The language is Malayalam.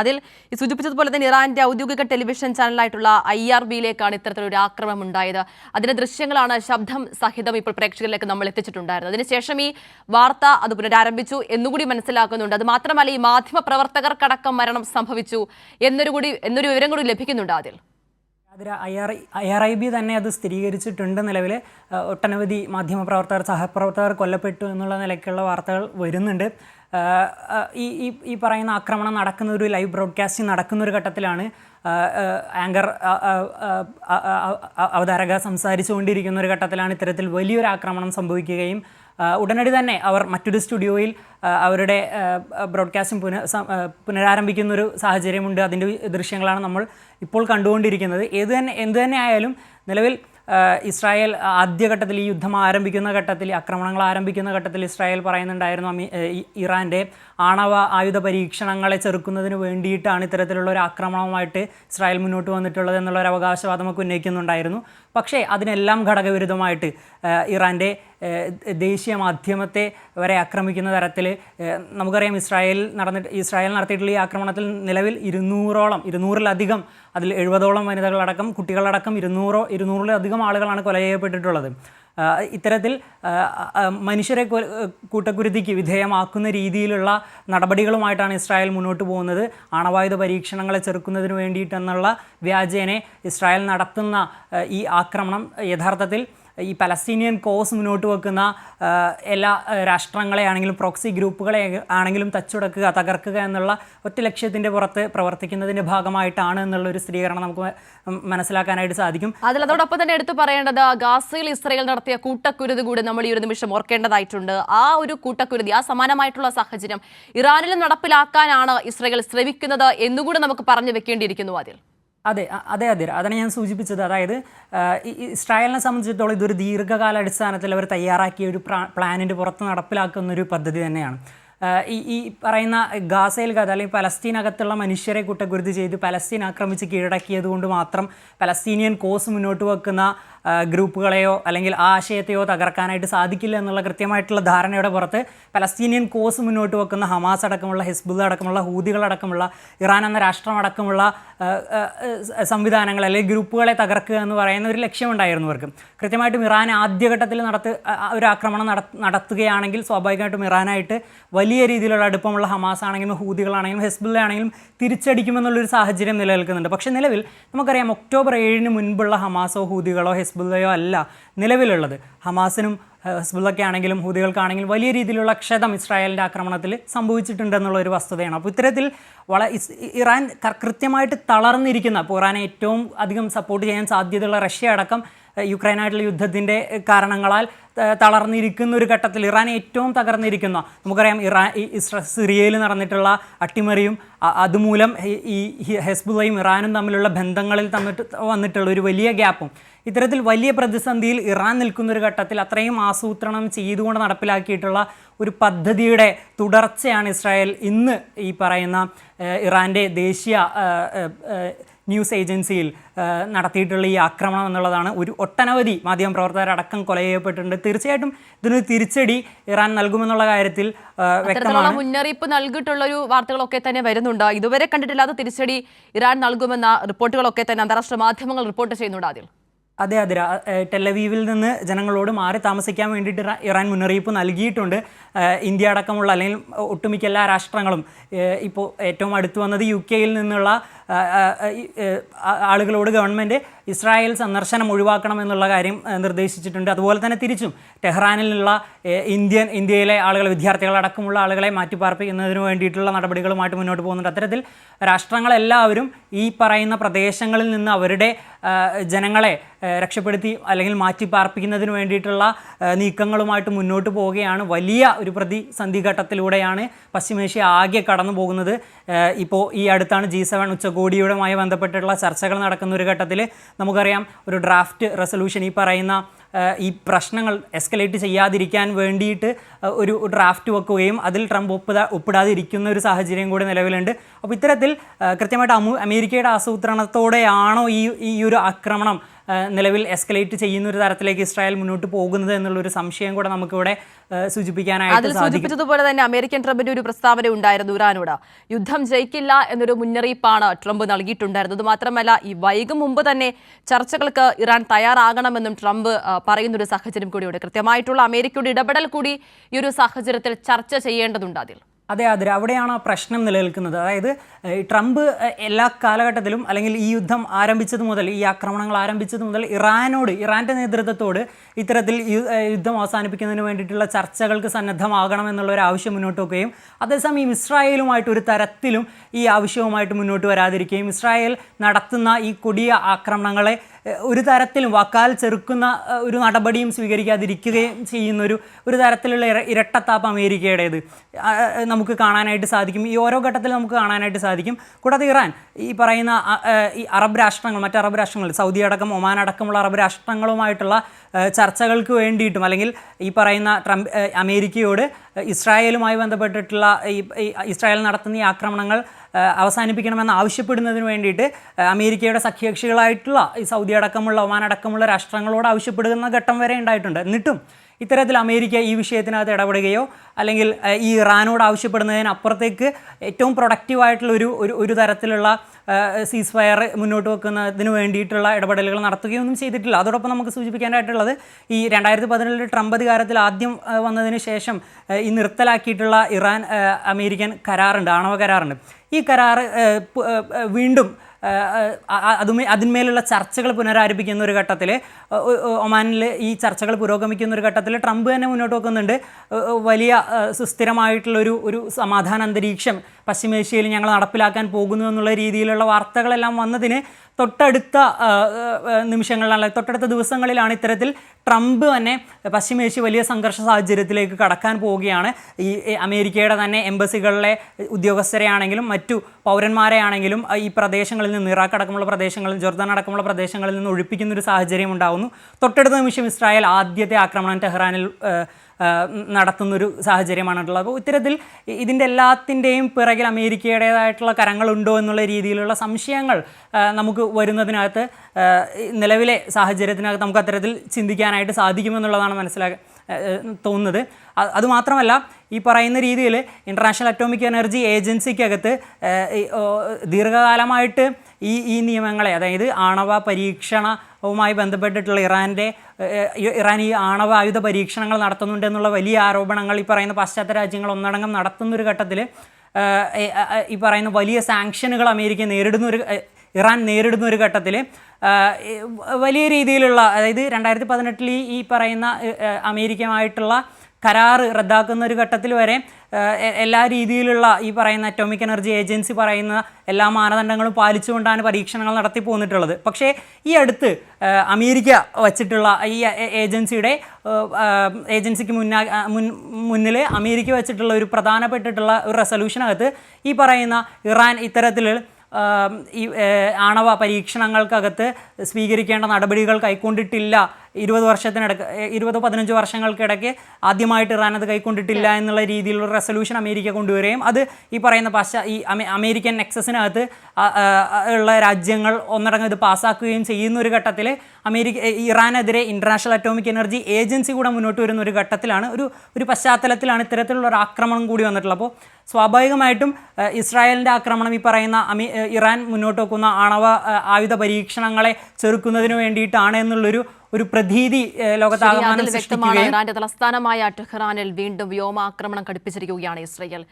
അതിൽ സൂചിപ്പിച്ചതുപോലെ തന്നെ ഇറാന്റെ ഔദ്യോഗിക ടെലിവിഷൻ ചാനലായിട്ടുള്ള ഐ ആർ ബിയിലേക്കാണ് ഇത്തരത്തിലൊരു ആക്രമണം ഉണ്ടായത് അതിന്റെ ദൃശ്യങ്ങളാണ് ശബ്ദം സഹിതം ഇപ്പോൾ പ്രേക്ഷകരിലേക്ക് നമ്മൾ എത്തിച്ചിട്ടുണ്ടായിരുന്നത്. അതിനുശേഷം ഈ വാർത്ത അത് പുനരാരംഭിച്ചു എന്നുകൂടി മനസ്സിലാക്കുന്നുണ്ട്. അത് മാത്രമല്ല ഈ മാധ്യമ പ്രവർത്തകർക്കടക്കം മരണം സംഭവിച്ചു എന്നൊരു കൂടി എന്നൊരു വിവരം കൂടി ലഭിക്കുന്നുണ്ട് അതിൽ. ഐ ആർ ഐ ബി തന്നെ അത് സ്ഥിരീകരിച്ചിട്ടുണ്ട് നിലവിൽ. ഒട്ടനവധി മാധ്യമപ്രവർത്തകർ സഹപ്രവർത്തകർ കൊല്ലപ്പെട്ടു എന്നുള്ള നിലയ്ക്കുള്ള വാർത്തകൾ വരുന്നുണ്ട്. ഈ ഈ ഈ പറയുന്ന ആക്രമണം നടക്കുന്ന ഒരു ലൈവ് ബ്രോഡ്കാസ്റ്റിംഗ് നടക്കുന്ന ഒരു ഘട്ടത്തിലാണ് ആങ്കർ അവതാരക സംസാരിച്ചുകൊണ്ടിരിക്കുന്ന ഒരു ഘട്ടത്തിലാണ് ഇത്തരത്തിൽ വലിയൊരു ആക്രമണം സംഭവിക്കുകയും ഉടനടി തന്നെ അവർ മറ്റൊരു സ്റ്റുഡിയോയിൽ അവരുടെ ബ്രോഡ്കാസ്റ്റിംഗ് പുന പുനരാരംഭിക്കുന്നൊരു സാഹചര്യമുണ്ട്. അതിന്റെ ദൃശ്യങ്ങളാണ് നമ്മൾ ഇപ്പോൾ കണ്ടുകൊണ്ടിരിക്കുന്നത്. ഏത് തന്നെ എന്ത് തന്നെ ആയാലും നിലവിൽ ഇസ്രായേൽ ആദ്യഘട്ടത്തിൽ ഈ യുദ്ധം ആരംഭിക്കുന്ന ഘട്ടത്തിൽ ആക്രമണങ്ങൾ ആരംഭിക്കുന്ന ഘട്ടത്തിൽ ഇസ്രായേൽ പറയുന്നുണ്ടായിരുന്നു ഇറാന്റെ ആണവ ആയുധ പരീക്ഷണങ്ങളെ ചെറുക്കുന്നതിന് വേണ്ടിയിട്ടാണ് ഇത്തരത്തിലുള്ള ഒരു ആക്രമണവുമായിട്ട് ഇസ്രായേൽ മുന്നോട്ട് വന്നിട്ടുള്ളത് എന്നുള്ള ഒരു അവകാശവാദമൊക്കെ ഉന്നയിക്കുന്നുണ്ടായിരുന്നു. പക്ഷേ അതിനെല്ലാം ഘടകവിരുദ്ധമായിട്ട് ഇറാന്റെ ദേശീയ മാധ്യമത്തെ വരെ ആക്രമിക്കുന്ന തരത്തിൽ നമുക്കറിയാം ഇസ്രായേൽ നടന്നിട്ട് ഇസ്രായേൽ നടത്തിയിട്ടുള്ള ഈ ആക്രമണത്തിൽ നിലവിൽ ഇരുന്നൂറോളം ഇരുന്നൂറിലധികം അതിൽ എഴുപതോളം വനിതകളടക്കം കുട്ടികളടക്കം ഇരുന്നൂറോ ഇരുന്നൂറിലധികം ആളുകളാണ് കൊല ചെയ്യപ്പെട്ടിട്ടുള്ളത്. ഇത്തരത്തിൽ മനുഷ്യരെ കൂട്ടക്കുരുതിക്ക് വിധേയമാക്കുന്ന രീതിയിലുള്ള നടപടികളുമായിട്ടാണ് ഇസ്രായേൽ മുന്നോട്ട് പോകുന്നത്. ആണവായുധ പരീക്ഷണങ്ങളെ ചെറുക്കുന്നതിന് വേണ്ടിയിട്ടെന്നുള്ള വ്യാജേനെ ഇസ്രായേൽ നടത്തുന്ന ഈ ആക്രമണം യഥാർത്ഥത്തിൽ ഈ പലസ്തീനിയൻ കോസ് മുന്നോട്ട് വെക്കുന്ന എല്ലാ രാഷ്ട്രങ്ങളെ ആണെങ്കിലും പ്രോക്സി ഗ്രൂപ്പുകളെ ആണെങ്കിലും തച്ചുടക്കുക തകർക്കുക എന്നുള്ള ഒറ്റ ലക്ഷ്യത്തിന്റെ പുറത്ത് പ്രവർത്തിക്കുന്നതിന്റെ ഭാഗമായിട്ടാണ് എന്നുള്ള ഒരു സ്ഥിരീകരണം നമുക്ക് മനസ്സിലാക്കാനായിട്ട് സാധിക്കും. അതിൽ അതോടൊപ്പം തന്നെ എടുത്തു പറയേണ്ടത് ഗാസയിൽ ഇസ്രയേൽ നടത്തിയ കൂട്ടക്കുരുതി കൂടി നമ്മൾ ഈ ഒരു നിമിഷം ഓർക്കേണ്ടതായിട്ടുണ്ട്. ആ ഒരു കൂട്ടക്കുരുതി ആ സമാനമായിട്ടുള്ള സാഹചര്യം ഇറാനിലും നടപ്പിലാക്കാനാണ് ഇസ്രയേൽ ശ്രമിക്കുന്നത് എന്നുകൂടി നമുക്ക് പറഞ്ഞു വെക്കേണ്ടിയിരിക്കുന്നു അതിൽ. അതെ അതെ അതെ അതാണ് ഞാൻ സൂചിപ്പിച്ചത്. അതായത് ഇസ്രായേലിനെ സംബന്ധിച്ചിടത്തോളം ഇതൊരു ദീർഘകാല അടിസ്ഥാനത്തിൽ അവർ തയ്യാറാക്കിയ ഒരു പ്ലാ- പ്ലാനിന്റെ പുറത്ത് നടപ്പിലാക്കുന്ന ഒരു പദ്ധതി തന്നെയാണ്. ഈ ഈ പറയുന്ന ഗാസയിൽ കഥ അല്ലെങ്കിൽ പലസ്തീനകത്തുള്ള മനുഷ്യരെ കുറ്റകൃതി ചെയ്ത് പലസ്തീൻ ആക്രമിച്ച് കീഴടക്കിയത് കൊണ്ട് മാത്രം പലസ്തീനിയൻ കോസ് മുന്നോട്ട് വെക്കുന്ന ഗ്രൂപ്പുകളെയോ അല്ലെങ്കിൽ ആ ആശയത്തെയോ തകർക്കാനായിട്ട് സാധിക്കില്ല എന്നുള്ള കൃത്യമായിട്ടുള്ള ധാരണയുടെ പുറത്ത് പലസ്തീനിയൻ കോസ് മുന്നോട്ട് വെക്കുന്ന ഹമാസ് അടക്കമുള്ള ഹിസ്ബുള്ള അടക്കമുള്ള ഹൂദികളടക്കമുള്ള ഇറാൻ എന്ന രാഷ്ട്രമടക്കമുള്ള സംവിധാനങ്ങൾ അല്ലെങ്കിൽ ഗ്രൂപ്പുകളെ തകർക്കുക എന്ന് പറയുന്ന ഒരു ലക്ഷ്യമുണ്ടായിരുന്നു അവർക്ക് കൃത്യമായിട്ടും ഇറാൻ ആദ്യഘട്ടത്തിൽ നടത്ത് ഒരു ആക്രമണം നട നടത്തുകയാണെങ്കിൽ സ്വാഭാവികമായിട്ടും ഇറാനായിട്ട് വലിയ രീതിയിലുള്ള അടുപ്പമുള്ള ഹമാസ് ആണെങ്കിലും ഹൂദികളാണെങ്കിലും ഹെസ്ബുല്ല ആണെങ്കിലും തിരിച്ചടിക്കുമെന്നുള്ളൊരു സാഹചര്യം നിലനിൽക്കുന്നുണ്ട്. പക്ഷേ നിലവിൽ നമുക്കറിയാം ഒക്ടോബർ ഏഴിന് മുൻപുള്ള ഹമാസോ ഹൂദികളോ ഹൂതികളോ ഹെസ്ബുല്ലയോ അല്ല നിലവിലുള്ളത്. ഹമാസിനും ഹസ്ബുള്ളൊക്കെ ആണെങ്കിലും ഹൂതികൾക്കാണെങ്കിലും വലിയ രീതിയിലുള്ള ക്ഷതം ഇസ്രായേലിന്റെ ആക്രമണത്തിൽ സംഭവിച്ചിട്ടുണ്ടെന്നുള്ള ഒരു വസ്തുതയാണ്. അപ്പോൾ ഇത്തരത്തിൽ വള ഇറാൻ കൃത്യമായിട്ട് തളർന്നിരിക്കുന്ന അപ്പോൾ ഇറാനെ ഏറ്റവും അധികം സപ്പോർട്ട് ചെയ്യാൻ സാധ്യതയുള്ള റഷ്യ അടക്കം യുക്രൈനായിട്ടുള്ള യുദ്ധത്തിന്റെ കാരണങ്ങളാൽ തളർന്നിരിക്കുന്ന ഒരു ഘട്ടത്തിൽ ഇറാൻ ഏറ്റവും തകർന്നിരിക്കുന്ന നമുക്കറിയാം ഇറാൻ സിറിയയിൽ നടന്നിട്ടുള്ള അട്ടിമറിയും അതുമൂലം ഈ- ഹെസ്ബുലയും ഇറാനും തമ്മിലുള്ള ബന്ധങ്ങളിൽ തമ്മിൽ വന്നിട്ടുള്ള ഒരു വലിയ ഗ്യാപ്പും. ഇത്തരത്തിൽ വലിയ പ്രതിസന്ധിയിൽ ഇറാൻ നിൽക്കുന്നൊരു ഘട്ടത്തിൽ അത്രയും ആസൂത്രണം ചെയ്തുകൊണ്ട് നടപ്പിലാക്കിയിട്ടുള്ള ഒരു പദ്ധതിയുടെ തുടർച്ചയാണ് ഇസ്രായേൽ ഇന്ന് ഈ പറയുന്ന ഇറാന്റെ ദേശീയ ന്യൂസ് ഏജൻസിയിൽ നടത്തിയിട്ടുള്ള ഈ ആക്രമണം എന്നുള്ളതാണ് ഒരു ഒട്ടനവധി മാധ്യമപ്രവർത്തകരടക്കം കൊല ചെയ്യപ്പെട്ടിട്ടുണ്ട്. തീർച്ചയായിട്ടും ഇതിനൊരു തിരിച്ചടി ഇറാൻ നൽകുമെന്നുള്ള കാര്യത്തിൽ വ്യക്തമാണ്. മുന്നറിയിപ്പ് നൽകിയിട്ടുള്ള ഒരു വാർത്തകളൊക്കെ തന്നെ വരുന്നുണ്ട്. ഇതുവരെ കണ്ടിട്ടില്ലാത്ത തിരിച്ചടി ഇറാൻ നൽകുമെന്ന റിപ്പോർട്ടുകളൊക്കെ തന്നെ അന്താരാഷ്ട്ര മാധ്യമങ്ങൾ റിപ്പോർട്ട് ചെയ്യുന്നുണ്ട് അതിൽ അതെ അതെ. ടെലവീവിൽ നിന്ന് ജനങ്ങളോട് മാറി താമസിക്കാൻ വേണ്ടിയിട്ട് ഇറാൻ മുന്നറിയിപ്പ് നൽകിയിട്ടുണ്ട്. ഇന്ത്യ അടക്കമുള്ള അല്ലെങ്കിൽ ഒട്ടുമിക്ക എല്ലാ രാഷ്ട്രങ്ങളും. ഇപ്പോൾ ഏറ്റവും അടുത്തു വന്നത് യു കെയിൽ നിന്നുള്ള ആളുകളോട് ഗവൺമെന്റ് ഇസ്രായേൽ സന്ദർശനം ഒഴിവാക്കണം എന്നുള്ള കാര്യം നിർദ്ദേശിച്ചിട്ടുണ്ട്. അതുപോലെ തന്നെ തിരിച്ചും ടെഹ്റാനിലുള്ള ഇന്ത്യൻ ഇന്ത്യയിലെ ആളുകൾ വിദ്യാർത്ഥികളടക്കമുള്ള ആളുകളെ മാറ്റിപ്പാർപ്പിക്കുന്നതിന് വേണ്ടിയിട്ടുള്ള നടപടികളുമായിട്ട് മുന്നോട്ട് പോകുന്നുണ്ട്. അത്തരത്തിൽ രാഷ്ട്രങ്ങളെല്ലാവരും ഈ പറയുന്ന പ്രദേശങ്ങളിൽ നിന്ന് അവരുടെ ജനങ്ങളെ രക്ഷപ്പെടുത്തി അല്ലെങ്കിൽ മാറ്റിപ്പാർപ്പിക്കുന്നതിന് വേണ്ടിയിട്ടുള്ള നീക്കങ്ങളുമായിട്ട് മുന്നോട്ട് പോവുകയാണ്. വലിയ ഒരു പ്രതിസന്ധി ഘട്ടത്തിലൂടെയാണ് പശ്ചിമേഷ്യ ആകെ കടന്നു പോകുന്നത്. ഇപ്പോൾ ഈ അടുത്താണ് ജി സെവൻ ഉച്ചകോടിയുമായി ബന്ധപ്പെട്ടിട്ടുള്ള ചർച്ചകൾ നടക്കുന്ന ഒരു ഘട്ടത്തിൽ നമുക്കറിയാം ഒരു ഡ്രാഫ്റ്റ് റെസൊല്യൂഷൻ ഈ പറയുന്ന ഈ പ്രശ്നങ്ങൾ എസ്കലേറ്റ് ചെയ്യാതിരിക്കാൻ വേണ്ടിയിട്ട് ഒരു ഡ്രാഫ്റ്റ് വെക്കുകയും അതിൽ ട്രംപ് ഒപ്പിടാ ഒപ്പിടാതിരിക്കുന്ന ഒരു സാഹചര്യം കൂടി നിലവിലുണ്ട്. അപ്പോൾ ഇത്തരത്തിൽ കൃത്യമായിട്ട് അമു അമേരിക്കയുടെ ആസൂത്രണത്തോടെയാണോ ഈ ഈ ഒരു ആക്രമണം നിലവിൽ എസ്കലേറ്റ് ചെയ്യുന്ന ഒരു തരത്തിലേക്ക് ഇസ്രായേൽ മുന്നോട്ട് പോകുന്നത് എന്നുള്ളൊരു സംശയം കൂടെ നമുക്കിവിടെ സൂചിപ്പിക്കാനായിട്ട് സൂചിപ്പിച്ചതുപോലെ തന്നെ അമേരിക്കൻ ട്രംപിന്റെ ഒരു പ്രസ്താവന ഉണ്ടായിരുന്നു ഇറാനോട്. യുദ്ധം ജയിക്കില്ല എന്നൊരു മുന്നറിയിപ്പാണ് ട്രംപ് നൽകിയിട്ടുണ്ടായിരുന്നത്. മാത്രമല്ല ഈ വൈകും മുമ്പ് തന്നെ ചർച്ചകൾക്ക് ഇറാൻ തയ്യാറാകണമെന്നും ട്രംപ് പറയുന്ന ഒരു സാഹചര്യം കൂടിയുണ്ട്. കൃത്യമായിട്ടുള്ള അമേരിക്കയുടെ ഇടപെടൽ കൂടി ഈ ഒരു സാഹചര്യത്തിൽ ചർച്ച ചെയ്യേണ്ടതുണ്ട് അതിൽ. അതെ അതെ അവിടെയാണ് ആ പ്രശ്നം നിലനിൽക്കുന്നത്. അതായത് ട്രംപ് എല്ലാ കാലഘട്ടത്തിലും അല്ലെങ്കിൽ ഈ യുദ്ധം ആരംഭിച്ചത് മുതൽ ഈ ആക്രമണങ്ങൾ ആരംഭിച്ചത് മുതൽ ഇറാനോട് ഇറാന്റെ നേതൃത്വത്തോട് ഇത്തരത്തിൽ യുദ്ധം അവസാനിപ്പിക്കുന്നതിന് വേണ്ടിയിട്ടുള്ള ചർച്ചകൾക്ക് സന്നദ്ധമാകണം എന്നുള്ള ഒരു ആവശ്യം മുന്നോട്ട് വെക്കുകയും അതേസമയം ഇസ്രായേലുമായിട്ട് ഒരു തരത്തിലും ഈ ആവശ്യവുമായിട്ട് മുന്നോട്ട് വരാതിരിക്കുകയും ഇസ്രായേൽ നടത്തുന്ന ഈ കൊടിയ ആക്രമണങ്ങളെ ഒരു തരത്തിലും വക്കാൽ ചെറുക്കുന്ന ഒരു നടപടിയും സ്വീകരിക്കാതിരിക്കുകയും ചെയ്യുന്ന ഒരു തരത്തിലുള്ള ഇര ഇരട്ടത്താപ്പ് അമേരിക്കയുടേത്. നമുക്ക് കാണാനായിട്ട് സാധിക്കും. ഈ ഓരോ ഘട്ടത്തിൽ നമുക്ക് കാണാനായിട്ട് സാധിക്കും. കൂടാതെ ഇറാൻ ഈ പറയുന്ന ഈ അറബ് രാഷ്ട്രങ്ങൾ മറ്റ് അറബ് രാഷ്ട്രങ്ങൾ സൗദി അടക്കം ഒമാൻ അടക്കമുള്ള അറബ് രാഷ്ട്രങ്ങളുമായിട്ടുള്ള ചർച്ചകൾക്ക് വേണ്ടിയിട്ടും അല്ലെങ്കിൽ ഈ പറയുന്ന ട്രംപ് അമേരിക്കയോട് ഇസ്രായേലുമായി ബന്ധപ്പെട്ടിട്ടുള്ള ഈ ഇസ്രായേൽ നടത്തുന്ന ഈ ആക്രമണങ്ങൾ അവസാനിപ്പിക്കണമെന്ന് ആവശ്യപ്പെടുന്നതിന് വേണ്ടിയിട്ട് അമേരിക്കയുടെ സഖ്യകക്ഷികളായിട്ടുള്ള ഈ സൗദി അടക്കമുള്ള ഒമാൻ അടക്കമുള്ള രാഷ്ട്രങ്ങളോട് ആവശ്യപ്പെടുന്ന ഘട്ടം വരെ ഉണ്ടായിട്ടുണ്ട്. എന്നിട്ടും ഇത്തരത്തിൽ അമേരിക്ക ഈ വിഷയത്തിനകത്ത് ഇടപെടുകയോ അല്ലെങ്കിൽ ഈ ഇറാനോട് ആവശ്യപ്പെടുന്നതിനപ്പുറത്തേക്ക് ഏറ്റവും പ്രൊഡക്റ്റീവായിട്ടുള്ള ഒരു ഒരു തരത്തിലുള്ള സീസ് ഫയർ മുന്നോട്ട് വെക്കുന്നതിന് വേണ്ടിയിട്ടുള്ള ഇടപെടലുകൾ നടത്തുകയൊന്നും ചെയ്തിട്ടില്ല. അതോടൊപ്പം നമുക്ക് സൂചിപ്പിക്കാനായിട്ടുള്ളത് ഈ രണ്ടായിരത്തി പതിനേഴിൽ ട്രംപ് അധികാരത്തിൽ ആദ്യം വന്നതിന് ശേഷം ഈ നിർത്തലാക്കിയിട്ടുള്ള ഇറാൻ അമേരിക്കൻ കരാറുണ്ട് ആണവ കരാറുണ്ട്. ഈ കരാർ വീണ്ടും അതുമേ അതിന്മേലുള്ള ചർച്ചകൾ പുനരാരംഭിക്കുന്ന ഒരു ഘട്ടത്തിൽ ഒമാനിൽ ഈ ചർച്ചകൾ പുരോഗമിക്കുന്ന ഒരു ഘട്ടത്തിൽ ട്രംപ് തന്നെ മുന്നോട്ട് വെക്കുന്നുണ്ട്. വലിയ സുസ്ഥിരമായിട്ടുള്ളൊരു ഒരു സമാധാന അന്തരീക്ഷം പശ്ചിമേഷ്യയിൽ ഞങ്ങൾ നടപ്പിലാക്കാൻ പോകുന്നു എന്നുള്ള രീതിയിലുള്ള വാർത്തകളെല്ലാം വന്നതിന് തൊട്ടടുത്ത നിമിഷങ്ങളിലാണ് തൊട്ടടുത്ത ദിവസങ്ങളിലാണ് ഇത്തരത്തിൽ ട്രംപ് തന്നെ പശ്ചിമേഷ്യ വലിയ സംഘർഷ സാഹചര്യത്തിലേക്ക് കടക്കാൻ പോവുകയാണ്. ഈ അമേരിക്കയുടെ തന്നെ എംബസികളിലെ ഉദ്യോഗസ്ഥരെയാണെങ്കിലും മറ്റു പൗരന്മാരെയാണെങ്കിലും ആണെങ്കിലും ഈ പ്രദേശങ്ങളിൽ നിന്ന് ഇറാഖ് അടക്കമുള്ള പ്രദേശങ്ങളിൽ ജോർദാൻ അടക്കമുള്ള പ്രദേശങ്ങളിൽ നിന്ന് ഒഴിപ്പിക്കുന്ന ഒരു സാഹചര്യം ഉണ്ടാകുന്നു തൊട്ടടുത്ത നിമിഷം ഇസ്രായേൽ ആദ്യത്തെ ആക്രമണം ടെഹ്റാനിൽ നടത്തുന്നൊരു സാഹചര്യമാണുള്ളത്. അപ്പോൾ ഇത്തരത്തിൽ ഇതിന്റെ എല്ലാത്തിന്റെയും പിറകിൽ അമേരിക്കയുടേതായിട്ടുള്ള കരങ്ങളുണ്ടോ എന്നുള്ള രീതിയിലുള്ള സംശയങ്ങൾ നമുക്ക് വരുന്നതിനകത്ത് നിലവിലെ സാഹചര്യത്തിനകത്ത് നമുക്ക് അത്തരത്തിൽ ചിന്തിക്കാനായിട്ട് സാധിക്കുമെന്നുള്ളതാണ് മനസ്സിലാക്കാൻ തോന്നുന്നത്. അതുമാത്രമല്ല ഈ പറയുന്ന രീതിയിൽ ഇന്റർനാഷണൽ അറ്റോമിക് എനർജി ഏജൻസിക്കകത്ത് ദീർഘകാലമായിട്ട് ഈ ഈ നിയമങ്ങളെ അതായത് ആണവ പരീക്ഷണവുമായി ബന്ധപ്പെട്ടിട്ടുള്ള ഇറാന്റെ ഇറാൻ ഈ ആണവ ആയുധ പരീക്ഷണങ്ങൾ നടത്തുന്നുണ്ട് എന്നുള്ള വലിയ ആരോപണങ്ങൾ ഈ പറയുന്ന പാശ്ചാത്യ രാജ്യങ്ങൾ ഒന്നടങ്കം നടത്തുന്നൊരു ഘട്ടത്തിൽ ഈ പറയുന്ന വലിയ സാങ്ഷനുകൾ അമേരിക്ക നേരിടുന്ന ഒരു ഇറാൻ നേരിടുന്ന ഒരു ഘട്ടത്തിൽ വലിയ രീതിയിലുള്ള അതായത് രണ്ടായിരത്തി പതിനെട്ടിൽ ഈ പറയുന്ന അമേരിക്കയുമായിട്ടുള്ള കരാറ് റദ്ദാക്കുന്ന ഒരു ഘട്ടത്തിൽ വരെ എല്ലാ രീതിയിലുള്ള ഈ പറയുന്ന അറ്റോമിക് എനർജി ഏജൻസി പറയുന്ന എല്ലാ മാനദണ്ഡങ്ങളും പാലിച്ചുകൊണ്ടാണ് പരീക്ഷണങ്ങൾ നടത്തി പോന്നിട്ടുള്ളത്. പക്ഷേ ഈ അടുത്ത് അമേരിക്ക വച്ചിട്ടുള്ള ഈ ഏജൻസിയുടെ ഏജൻസിക്ക് മുന്നാ മുൻ മുന്നിൽ അമേരിക്ക വച്ചിട്ടുള്ള ഒരു പ്രധാനപ്പെട്ടിട്ടുള്ള ഒരു റെസൊല്യൂഷനകത്ത് ഈ പറയുന്ന ഇറാൻ ഇത്തരത്തിൽ ആം, ഈ ആണവ പരീക്ഷണങ്ങൾക്കകത്ത് സ്വീകരിക്കേണ്ട നടപടികൾ കൈക്കൊണ്ടിട്ടില്ല. ഇരുപത് വർഷത്തിനിടക്ക് ഇരുപത് പതിനഞ്ചോ വർഷങ്ങൾക്കിടയ്ക്ക് ആദ്യമായിട്ട് ഇറാൻ അത് കൈക്കൊണ്ടിട്ടില്ല എന്നുള്ള രീതിയിലുള്ള റെസൊല്യൂഷൻ അമേരിക്ക കൊണ്ടുവരികയും അത് ഈ പറയുന്ന പശ്ചാ ഈ അമേ- അമേരിക്കൻ നെക്സസിനകത്ത് ഉള്ള രാജ്യങ്ങൾ ഒന്നടങ്കം ഇത് പാസ്സാക്കുകയും ചെയ്യുന്ന ഒരു ഘട്ടത്തിൽ അമേരിക്ക ഇറാനെതിരെ ഇന്റർനാഷണൽ അറ്റോമിക് എനർജി ഏജൻസി കൂടെ മുന്നോട്ട് വരുന്ന ഒരു ഘട്ടത്തിലാണ് ഒരു ഒരു പശ്ചാത്തലത്തിലാണ് ഇത്തരത്തിലുള്ള ഒരു ആക്രമണം കൂടി വന്നിട്ടുള്ളത്. അപ്പോൾ സ്വാഭാവികമായിട്ടും ഇസ്രായേലിന്റെ ആക്രമണം ഈ പറയുന്ന അമേ ഇറാൻ മുന്നോട്ട് വെക്കുന്ന ആണവ ആയുധ പരീക്ഷണങ്ങളെ ചെറുക്കുന്നതിന് വേണ്ടിയിട്ടാണ് എന്നുള്ളൊരു ഒരു പ്രതീതി ലോകത്താകമാനം സൃഷ്ടിക്കുകയും തലസ്ഥാനമായ ടെഹ്റാനിൽ വീണ്ടും വ്യോമാക്രമണം ഘടിപ്പിച്ചിരിക്കുകയാണ് ഇസ്രയേൽ.